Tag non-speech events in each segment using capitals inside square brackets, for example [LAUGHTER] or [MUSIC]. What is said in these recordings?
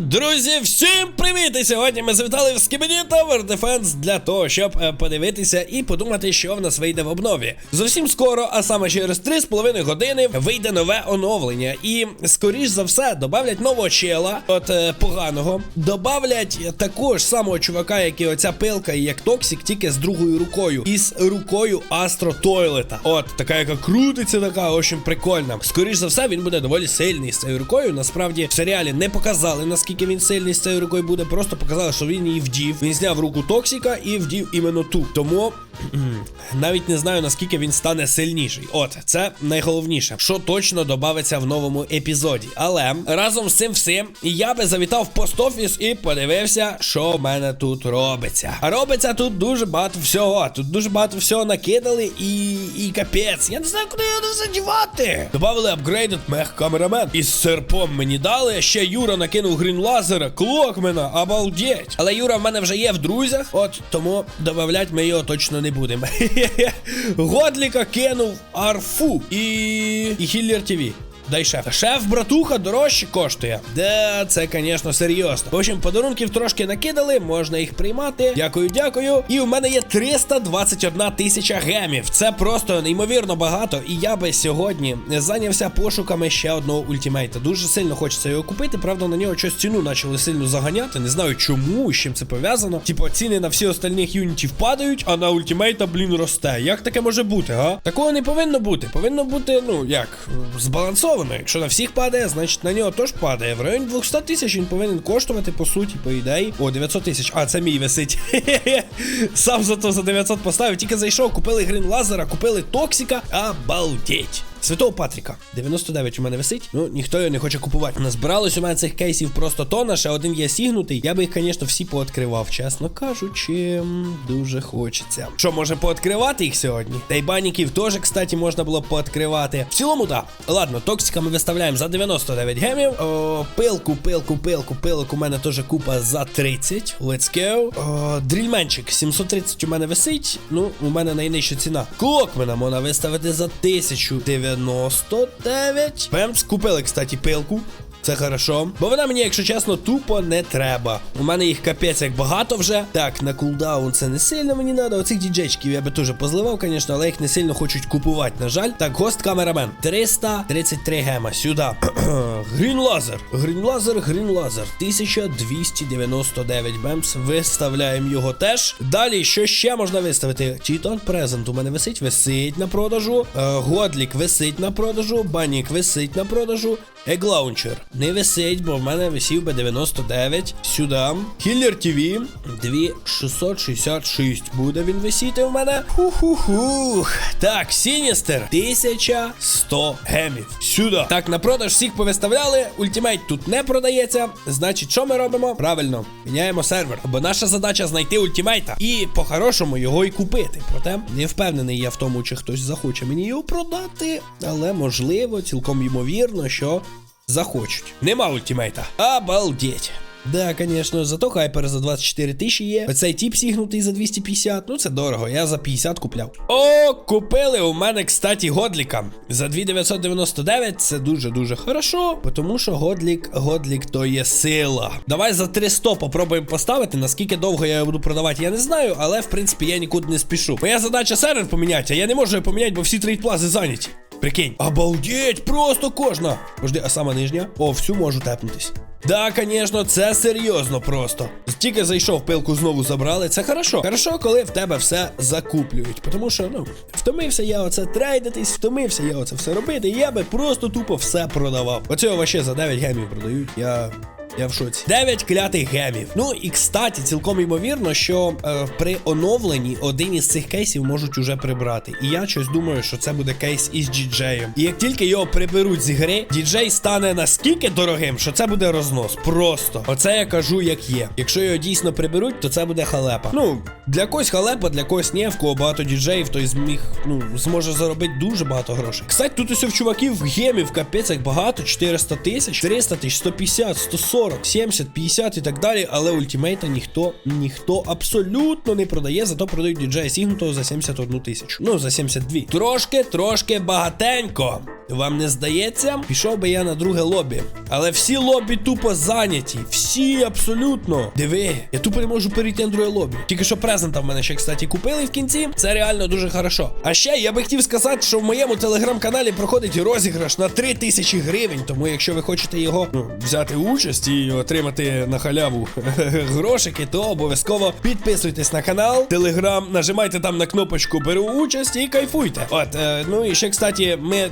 Друзі, всім привіт! І сьогодні ми завітали в Скібіді Tower Defense для того, щоб е, подивитися і подумати, що в нас вийде в обнові. Зовсім скоро, а саме через 3,5 години, вийде нове оновлення. І скоріш за все добавлять нового чела, от е, поганого. Добавлять такого самого чувака, як і оця пилка, і як Токсік, тільки з другою рукою. І з рукою Астро Тойлета. От, така, яка крутиться, така, очень прикольна. Скоріш за все, він буде доволі сильний з цією рукою. Насправді в серіалі не показали, наскільки він сильний з цією рукою буде. Просто показали, що він її вдів. Він зняв руку Токсіка і вдів іменно ту. Тому навіть не знаю, наскільки він стане сильніший. От, це найголовніше, що точно додається в новому епізоді. Але разом з цим всім я би завітав в пост-офіс і подивився, що в мене тут робиться. Робиться тут дуже багато всього. Тут дуже багато всього накидали і. і капець. Я не знаю, куди його задівати. Добавили апгрейдед мех камерамен. Із серпом мені дали. Ще Юра накинув грін лазера, клокмена, обалдеть. Але Юра в мене вже є в друзях, от тому додавати ми його точно не будемо. [LAUGHS] Годліка кинув арфу і. і Хіллер ТВ. Дай шеф. Шеф, братуха, дорожче коштує. Да, це, звісно, серйозно. В общем, подарунків трошки накидали, можна їх приймати. Дякую, дякую. І у мене є 321 тисяча гемів. Це просто неймовірно багато. І я би сьогодні зайнявся пошуками ще одного ультимейта. Дуже сильно хочеться його купити. Правда, на нього щось ціну почали сильно заганяти. Не знаю чому, з чим це пов'язано. Типу, ціни на всі остальних юнітів падають, а на ультимейта, блін, росте. Як таке може бути, га? Такого не повинно бути. Повинно бути, ну як, збалансовано. Якщо на всіх падає, значить на нього теж падає. В районі 200 тисяч він повинен коштувати, по суті, по ідеї. О, 900 тисяч. А, це мій висить. [LAUGHS] Сам зато за 900 поставив. Тільки зайшов, купили грін лазера, купили Токсіка. Обалдеть. Святого Патріка. 99 у мене висить. Ну, ніхто його не хоче купувати. Назбиралось у мене цих кейсів просто тона, ще один є сігнутий. Я би їх, звісно, всі пооткривав, чесно кажучи, дуже хочеться. Що, може пооткривати їх сьогодні? Та й баніків теж, кстати, можна було пооткривати. В цілому, так. Ладно, токсика ми виставляємо за 99 гемів. О, пилку, пилку, пилку, пилок у мене теж купа за 30. Let's go. О, дрільменчик 730 у мене висить. Ну, у мене найнижча ціна. Клокмена можна виставити за 1099. Пемс купили, кстати, пилку. Це хорошо. Бо вона мені, якщо чесно, тупо не треба. У мене їх капець як багато вже. Так, на кулдаун це не сильно мені треба. Оцих діджечків я би теж позливав, звісно, але їх не сильно хочуть купувати, на жаль. Так, гост камерамен. 333 гема. Сюди. [CLEARS THROAT] Грін лазер. Грін лазер, грін лазер. 1299 бемс. Виставляємо його теж. Далі, що ще можна виставити? Тітон презент у мене висить, висить на продажу. Е, Годлік висить на продажу. Банік висить на продажу. Еглаунчер не висить, бо в мене висів би 99. Сюди. Кіллер ТВ 2666 буде він висіти в мене. Ху-ху-хух. Так, Сіністер 1100 гемів. Сюди. Так, на продаж всіх повиставляли. Ультимейт тут не продається. Значить, що ми робимо? Правильно, міняємо сервер. Бо наша задача знайти ультимейта і по-хорошому його і купити. Проте не впевнений я в тому, чи хтось захоче мені його продати. Але можливо, цілком ймовірно, що захочуть. Нема ультимейта. Обалдеть. Да, конечно, зато хайпер за 24 тисячі є. Оцей тип сігнутий за 250. Ну це дорого, я за 50 купляв. О, купили у мене, кстати, годліка. За 2999 це дуже-дуже хорошо. Тому що годлік, годлік то є сила. Давай за 300 попробуємо поставити. Наскільки довго я його буду продавати, я не знаю, але в принципі я нікуди не спішу. Моя задача сервер поміняти, а я не можу його поміняти, бо всі трейдплази зайняті. Прикинь. Обалдеть, просто кожна. Подожди, а сама нижня? О, всю можу тепнутись. Да, звісно, це серйозно просто. Тільки зайшов, пилку знову забрали. Це хорошо. Хорошо, коли в тебе все закуплюють. Тому що, ну, втомився я оце трейдитись, втомився я оце все робити. І я би просто тупо все продавав. Оцього вообще за 9 гемів продають. Я. Я в шоці. 9 клятих гемів. Ну і кстати, цілком ймовірно, що е, при оновленні один із цих кейсів можуть уже прибрати. І я щось думаю, що це буде кейс із діджеєм. І як тільки його приберуть з гри, діджей стане настільки дорогим, що це буде рознос. Просто. Оце я кажу, як є. Якщо його дійсно приберуть, то це буде халепа. Ну, для когось халепа, для когось ні, в кого багато діджеїв, той зміг, ну, зможе заробити дуже багато грошей. Кстати, тут усе в чуваків гемів, капець, як багато, 400 тисяч, 300 тисяч, 150, 140. 70, 50 і так далі, але ультимейта ніхто ніхто абсолютно не продає, зато продають діджея Сігнутого за 71 тисячу. Ну, за 72. Трошки, трошки багатенько. Вам не здається, пішов би я на друге лобі. Але всі лобі тупо зайняті. Всі абсолютно. Диви, я тупо не можу перейти на друге лобі. Тільки що презента в мене ще, кстати, купили в кінці. Це реально дуже хорошо. А ще я би хотів сказати, що в моєму телеграм-каналі проходить розіграш на 3000 гривень. Тому якщо ви хочете його ну, взяти участь і отримати на халяву [LAUGHS] грошики, то обов'язково підписуйтесь на канал, телеграм, нажимайте там на кнопочку Беру участь і кайфуйте. От, е, ну і ще, кстати, ми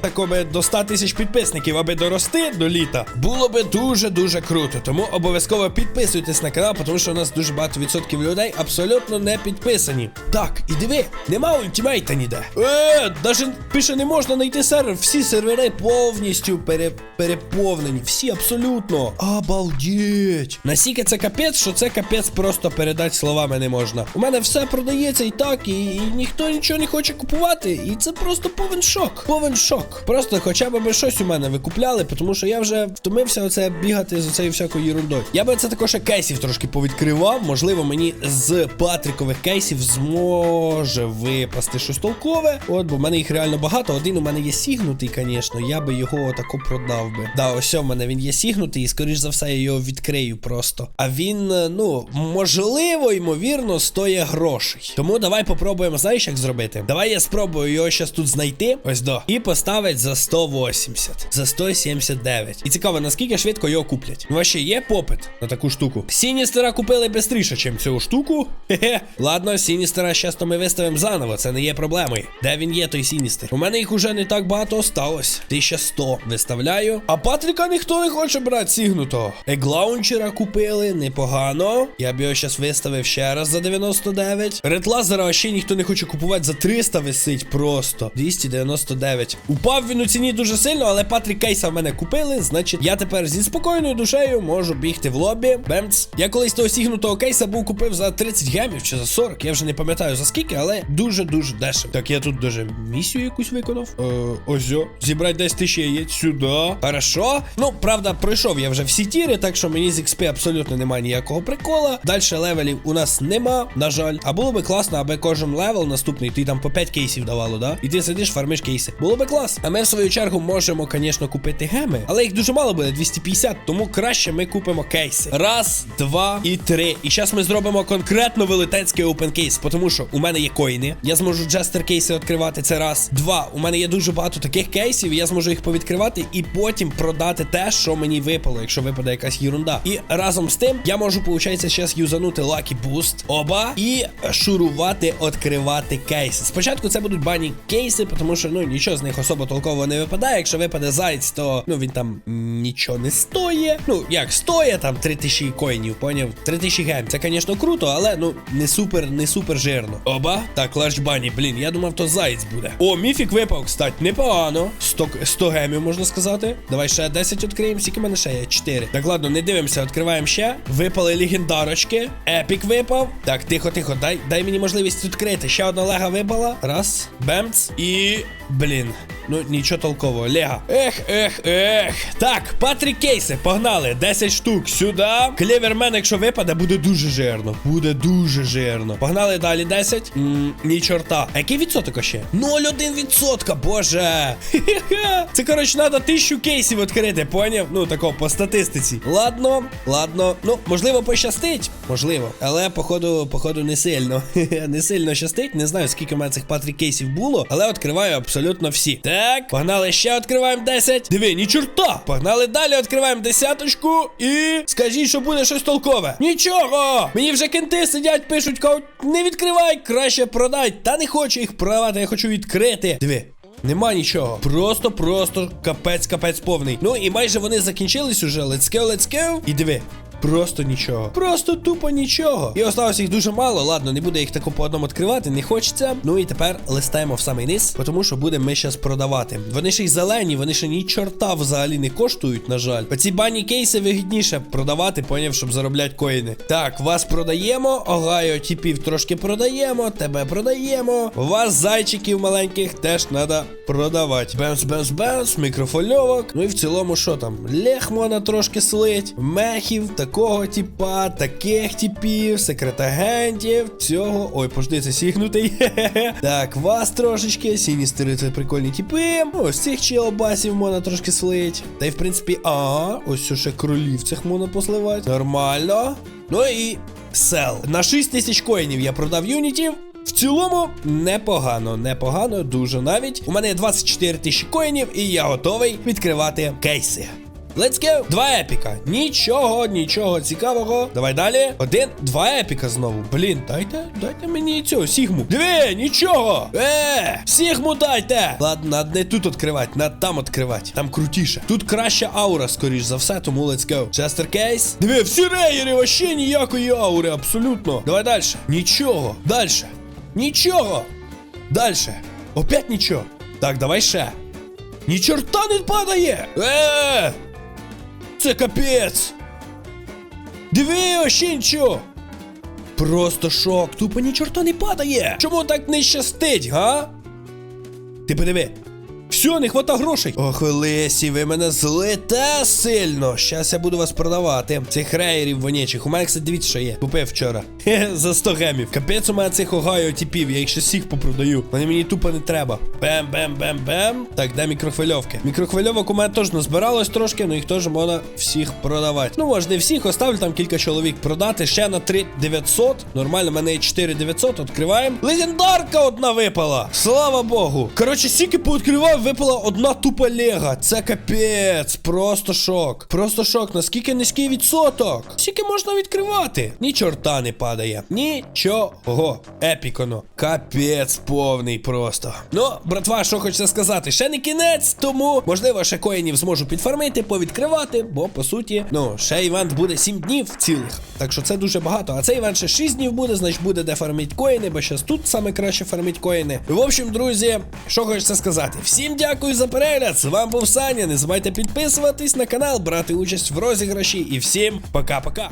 до 100 тисяч підписників, аби дорости до літа, було би дуже-дуже круто. Тому обов'язково підписуйтесь на канал, тому що у нас дуже багато відсотків людей абсолютно не підписані. Так, і диви, нема ультимейта ніде. Е, даже пише, не можна знайти сервер. Всі сервери повністю пере, переповнені. Всі абсолютно. Обалдеть. Насіки це капець, що це капець просто передати словами не можна. У мене все продається і так, і, і ніхто нічого не хоче купувати. І це просто повен шок. Повен шок. Просто хоча б ви щось у мене викупляли, тому що я вже втомився оце бігати з цією всякою ерундою. Я би це також кейсів трошки повідкривав. Можливо, мені з патрикових кейсів зможе випасти щось толкове. От, бо в мене їх реально багато. Один у мене є сігнутий, звісно. Я би його отако продав би. Да, ось у мене він є сігнутий, і скоріш за все я його відкрию просто. А він, ну, можливо, ймовірно, стоїть грошей. Тому давай попробуємо, знаєш, як зробити? Давай я спробую його щас тут знайти. Ось до. І поставить за 180, за 179. І цікаво, наскільки швидко його куплять. Ну, ще є попит на таку штуку. Сіністера купили швидше, ніж цю штуку. Хе-хе. Ладно, Сіністера щас ми виставимо заново, це не є проблемою. Де він є, той Сіністер? У мене їх уже не так багато осталось. 1100 виставляю. А Патріка ніхто не хоче брати сігнутого. Еглаунчера купили, непогано. Я б його щас виставив ще раз за 99. Редлазера ще ніхто не хоче купувати за 300 висить просто. 299. Упав він у ціні дуже сильно, але Патрік Кейса в мене купили. Значить, я тепер зі спокійною душею можу бігти в лобі. Бемц. Я колись того сігнутого кейса був купив за 30 гемів чи за 40. Я вже не пам'ятаю за скільки, але дуже-дуже дешево. Так, я тут даже місію якусь виконав. Е, ось о. Зібрати 10 тисяч яєць сюди. Хорошо. Ну, правда, пройшов я вже всі тіри, так що мені з XP абсолютно немає ніякого прикола. Далі левелів у нас нема, на жаль. А було би класно, аби кожен левел наступний, ти там по 5 кейсів давало, да? І ти сидиш, фармиш кейси. Було би клас. А ми в свою чергу можемо, звісно, купити геми, але їх дуже мало буде, 250, тому краще ми купимо кейси. Раз, два і три. І зараз ми зробимо конкретно велетенський опен кейс, тому що у мене є коїни. Я зможу джестер кейси відкривати. Це раз. Два. У мене є дуже багато таких кейсів, я зможу їх повідкривати і потім продати те, що мені випало, якщо випаде якась ерунда. І разом з тим я можу, виходить, зараз юзанути Lucky Boost, оба, і шурувати, відкривати кейси. Спочатку це будуть бані кейси, тому що ну нічого з них особо толково не випадає. Якщо випаде зайць, то ну він там нічого не стоїть. Ну, як стоїть там 3000 коїнів, поняв? 3000 гем. Це, звісно, круто, але ну не супер, не супер жирно. Оба. Так, Лаш Бані, блін, я думав, то заєць буде. О, міфік випав, кстати, непогано. 100, 100 гемів, можна сказати. Давай ще 10 відкриємо. Скільки мене ще є? 4. Так, ладно, не дивимося, відкриваємо ще. Випали легендарочки. Епік випав. Так, тихо, тихо, дай, дай мені можливість відкрити. Ще одна лега випала. Раз. Бемц. І. Блін. Ну, нічого толкового. Лега. Ех, ех, ех. Так, Патрік Кейси, погнали. 10 штук сюди. Клевермен, якщо випаде, буде дуже жирно. Буде дуже жирно. Погнали далі 10. М, ні чорта. А який відсоток ще? 0,1%, боже. Хе-хе. Це, коротше, треба тисячу кейсів відкрити, поняв? Ну, такого по статистиці. Ладно, ладно. Ну, можливо, пощастить. Можливо. Але, походу, походу, не сильно. Не сильно щастить. Не знаю, скільки в мене цих Патрік кейсів було, але відкриваю абсолютно всі. Так, погнали ще відкриваємо 10. Диви, ні чорта. Погнали далі, відкриваємо десяточку. І скажіть, що буде щось толкове. Нічого! Мені вже кенти сидять, пишуть, кажуть, не відкривай, краще продай. Та не хочу їх продавати, я хочу відкрити. Диви. Нема нічого. Просто, просто капець, капець повний. Ну і майже вони закінчились уже. Let's go, let's go. І диви. Просто нічого. Просто тупо нічого. І осталось їх дуже мало. Ладно, не буде їх тако по одному відкривати, не хочеться. Ну і тепер листаємо в самий низ, тому що будемо ми зараз продавати. Вони ще й зелені, вони ще ні чорта взагалі не коштують, на жаль. Оці бані кейси вигідніше продавати, поняв, щоб заробляти коїни. Так, вас продаємо. Огайо, тіпів трошки продаємо. Тебе продаємо. Вас зайчиків маленьких теж треба продавати. Бенс, бенс, бенс, мікрофольовок. Ну і в цілому, що там? Лех можна трошки слить, мехів. Такого типа, таких типів, секретагентів, цього. Ой, пожди, це сігнутий. [LAUGHS] Так, вас трошечки, сіністери це прикольні типи. Ось цих челобасів можна трошки слить. Та й в принципі, а, ось ще кролів цих можна посливати. Нормально. Ну і сел. На 6 тисяч коїнів я продав юнітів. В цілому непогано, непогано, дуже навіть. У мене є 24 тисячі коїнів, і я готовий відкривати кейси. Let's go! Два епіка. Нічого, нічого цікавого. Давай далі. Один, два епіка знову. Блін, дайте, дайте мені цього сігму. Диви, нічого. Е, сігму дайте. Ладно, надо не тут відкривати, надо там відкривати. Там крутіше. Тут краща аура, скоріш за все, тому let's go. Честер кейс. Диви, всі рейери, вообще ніякої аури, абсолютно. Давай далі. Нічого. Далі. Нічого. Дальше. Опять нічого. Так, давай ще. Ні чорта не падає! Е! Це капець! Диви, вообще! Просто шок, тупо ні чорта не падає! Чому так не щастить, га? Ти подиви. Все, не хвата грошей. Ох, Лесі, ви мене злите сильно. Щас я буду вас продавати. Цих рейерів вонячих. У мене, кстати, дивіться, що є. Купив вчора. [LAUGHS] За 100 гемів. Капець у мене цих огайо типів. Я їх ще всіх попродаю. Вони мені тупо не треба. Бем-бем-бем-бем. Так, де мікрохвильовки? Мікрохвильовок у мене теж назбиралось трошки, але їх теж можна всіх продавати. Ну, може, не всіх, оставлю там кілька чоловік продати. Ще на 3900. Нормально, в мене є 4900. Відкриваємо. Легендарка одна випала. Слава Богу. Коротше, сіки пооткривав, випала одна тупа лега. Це капець. Просто шок. Просто шок. Наскільки низький відсоток? Скільки можна відкривати? Ні чорта не падає. Нічого. Епіконо. Капець повний просто. Ну, братва, що хочеться сказати? Ще не кінець, тому можливо ще коїнів зможу підфармити, повідкривати, бо по суті, ну, ще івент буде 7 днів цілих. Так що це дуже багато. А цей івент ще 6 днів буде, значить буде де фармить коїни, бо зараз тут саме краще фармить коїни. В общем, друзі, що хочеться сказати? Всім дякую за перегляд. З вами був Саня. Не забувайте підписуватись на канал, брати участь в розіграші і всім пока-пока.